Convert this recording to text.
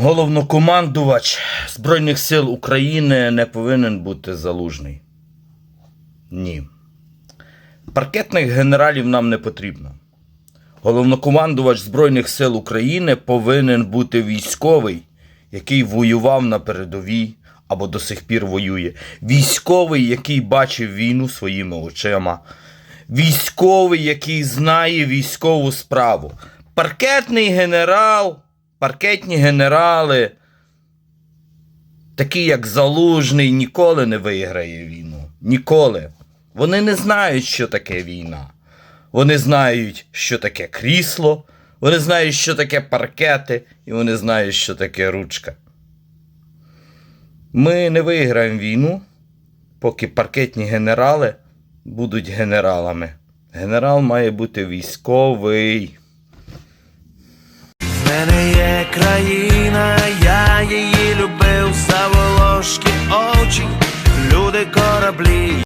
Головнокомандувач Збройних сил України не повинен бути залужний. Ні. Паркетних генералів нам не потрібно. Головнокомандувач Збройних сил України повинен бути військовий, який воював на передовій або до сих пір воює. Військовий, який бачив війну своїми очима. Військовий, який знає військову справу. Паркетний генерал, паркетні генерали, такий як Залужний, ніколи не виграє війну. Ніколи. Вони не знають, що таке війна. Вони знають, що таке крісло, вони знають, що таке паркети, і вони знають, що таке ручка. Ми не виграємо війну, поки паркетні генерали будуть генералами. Генерал має бути військовий. Мене є країна, я її любив, за волошки очі, люди кораблі.